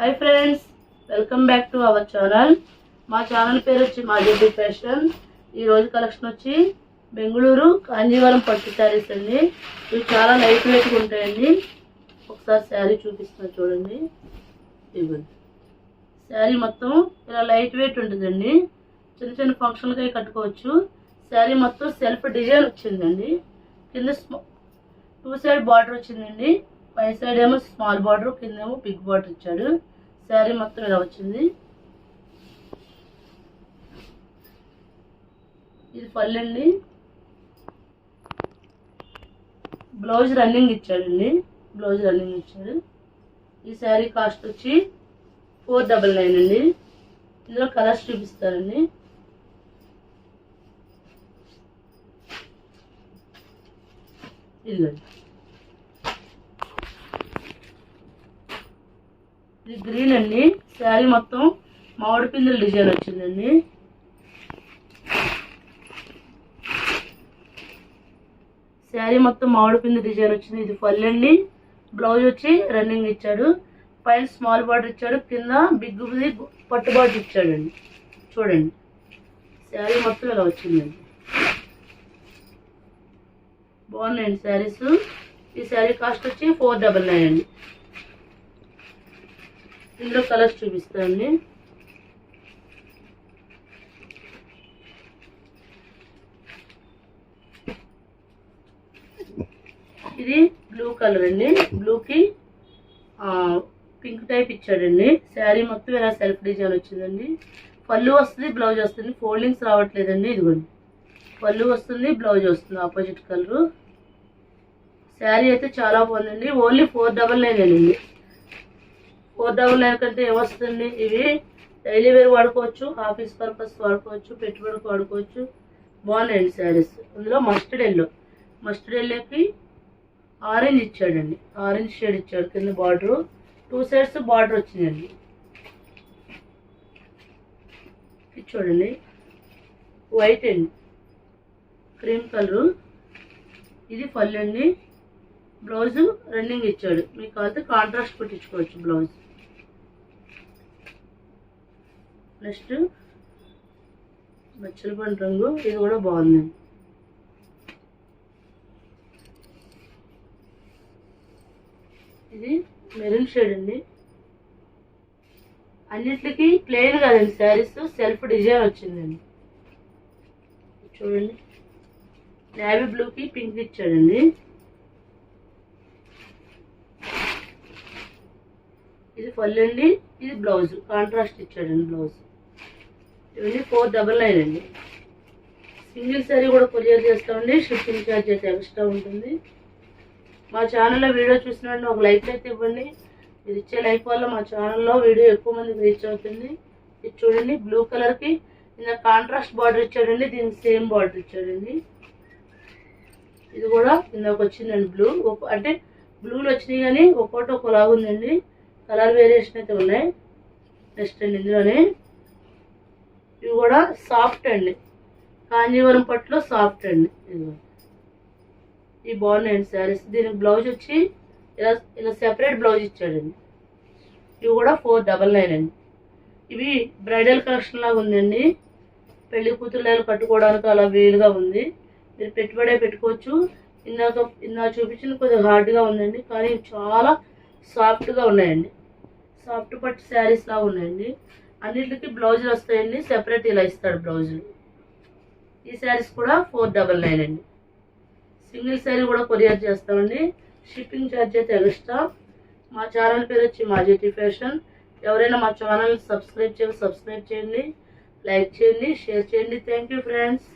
Hi friends welcome back to our channel మా channel పేరు వచ్చి మాజెడ్డి ఫ్యాషన్. ఈరోజు కలెక్షన్ వచ్చి బెంగళూరు కాంజీవరం పట్టు శారీస్ అండి. ఇవి చాలా లైట్ వెయిట్గా ఉంటాయండి. ఒకసారి శారీ చూపిస్తున్నా చూడండి. ఇవ్వండి శారీ మొత్తం ఇలా లైట్ వెయిట్ ఉంటుందండి. చిన్న చిన్న ఫంక్షన్కి కట్టుకోవచ్చు. శారీ మొత్తం సెల్ఫ్ డిజైన్ వచ్చిందండి. కింద టూ సైడ్ బార్డర్ వచ్చిందండి. పై సైడ్ ఏమో స్మాల్ బార్డర్ కింద ఏమో బిగ్ బార్డర్ ఇచ్చాడు. శారీ మొత్తం ఇలా వచ్చింది. ఇది పళ్ళు బ్లౌజ్ రన్నింగ్ ఇచ్చాడండి. బ్లౌజ్ రన్నింగ్ ఇచ్చాడు. ఈ శారీ కాస్ట్ వచ్చి ఫోర్ డబల్ నైన్ అండి. ఇందులో కలర్స్ చూపిస్తారండి ఇదిగోండి. ఇది గ్రీన్ అండి. శారీ మొత్తం మామిడి పిందెల డిజైన్ వచ్చిందండి. శారీ మొత్తం మామిడి పిండి డిజైన్ వచ్చింది. ఇది పళ్ళు అండి. బ్లౌజ్ వచ్చి రన్నింగ్ ఇచ్చాడు. పైన స్మాల్ బార్డర్ ఇచ్చాడు. కింద బిగ్ పట్టు బార్డర్ ఇచ్చాడండి. చూడండి. శారీ మొత్తం ఇలా వచ్చిందండి. బాగున్నాయండి శారీస్. ఈ శారీ కాస్ట్ వచ్చి ఫోర్ డబల్ నైన్ అండి. ఇందులో కలర్స్ చూపిస్తాను ఇది బ్లూ కలర్ అండి. బ్లూకి పింక్ టైప్ ఇచ్చాడండి. శారీ మొత్తం ఇలా సెల్ఫ్ డిజైన్ వచ్చిందండి. పళ్ళు వస్తుంది బ్లౌజ్ వస్తుంది. ఫోల్డింగ్స్ రావట్లేదండి ఇదిగోండి. పళ్ళు వస్తుంది బ్లౌజ్ వస్తుంది ఆపోజిట్ కలర్ శారీ అయితే చాలా బాగుందండి. ఓన్లీ ఫోర్ డబల్ నైన్ అండి ఫోర్ డబల్ నైన్ కంటే ఏమొస్తుంది? ఇవి డైలీ వేర్ వాడుకోవచ్చు ఆఫీస్ పర్పస్ వాడుకోవచ్చు పెట్టుబడికి వాడుకోవచ్చు. బాగున్నాయండి శారీస్. అందులో మస్టర్డ్ ఎల్లో. మస్టర్డ్ ఎల్లోకి ఆరెంజ్ ఇచ్చాడండి. ఆరెంజ్ షేడ్ ఇచ్చాడు కింద బార్డర్. టూ సైడ్స్ బార్డర్ వచ్చిందండి చూడండి. వైట్ అండి. Cream colour. ఇది పళ్ళు అండి. బ్లౌజు రన్నింగ్ ఇచ్చాడు. మీకు కావాలంటే కాంట్రాస్ట్ పెట్టించుకోవచ్చు బ్లౌజ్. నెక్స్ట్ మచ్చల పండు రంగు. ఇది కూడా బాగుందండి ఇది మెరూన్ షేడ్ అండి. అన్నిటికి ప్లెయిన్ కాదండి శారీస్ సెల్ఫ్ డిజైన్ వచ్చిందండి. చూడండి. నేవీ బ్లూకి పింక్ ఇచ్చాడండి. ఇది పళ్ళు అండి ఇది బ్లౌజ్. కాంట్రాస్ట్ ఇచ్చాడండి బ్లౌజ్. ఇవన్నీ ఫోర్ డబల్ నైన్ అండి. సింగిల్ శారీ కూడా కొరియర్ చేస్తామండి షిప్పింగ్ ఛార్జ్ అయితే ఎక్స్ట్రా ఉంటుంది. మా ఛానల్లో వీడియో చూసినండి ఒక లైక్ అయితే ఇవ్వండి. మీరు ఇచ్చే లైక్ వల్ల మా ఛానల్లో వీడియో ఎక్కువ మందికి రీచ్ అవుతుంది. ఇది చూడండి బ్లూ కలర్కి ఇలా కాంట్రాస్ట్ బార్డర్ ఇచ్చాడండి దీనికి సేమ్ బార్డర్ ఇచ్చాడండి. ఇది కూడా ఇందాక వచ్చిందండి బ్లూ. అంటే బ్లూలు వచ్చినాయి కానీ ఒక్కోటి ఒకలాగుందండి కలర్ వేరియేషన్ అయితే ఉన్నాయి. నెక్స్ట్ అండి ఇందులోనే. ఇవి కూడా సాఫ్ట్ అండి. కాంజీవరం పట్టులో సాఫ్ట్ అండి. ఇది ఇవి బాగున్నాయండి శారీస్. దీనికి బ్లౌజ్ వచ్చి ఇలా ఇలా సెపరేట్ బ్లౌజ్ ఇచ్చాడండి. ఇవి కూడా ఫోర్ డబల్ నైన్ అండి. ఇవి బ్రైడల్ కలెక్షన్ లాగా ఉందండి. పెళ్ళి కూతురు కట్టుకోవడానికి అలా వీలుగా ఉంది. మీరు పెట్టుబడే పెట్టుకోవచ్చు. ఇందాక ఇందాక చూపించింది కొద్దిగా హార్డ్గా ఉందండి. కానీ చాలా సాఫ్ట్గా ఉన్నాయండి. సాఫ్ట్ పట్టు శారీస్ లాగా ఉన్నాయండి. అన్నిటికీ బ్లౌజులు వస్తాయండి. సెపరేట్ ఇలా ఇస్తాడు బ్లౌజులు. ఈ శారీస్ కూడా ఫోర్ డబల్ నైన్ అండి. సింగిల్ శారీ కూడా కొరియర్ చేస్తామండి. షిప్పింగ్ ఛార్జ్ అయితే ఎక్స్ట్రా మా ఛానల్ పేరు వచ్చి మాజెటీ ఫ్యాషన్. ఎవరైనా మా ఛానల్ సబ్స్క్రైబ్ చేయాలి సబ్స్క్రైబ్ చేయండి. లైక్ చేయండి షేర్ చేయండి. Thank you friends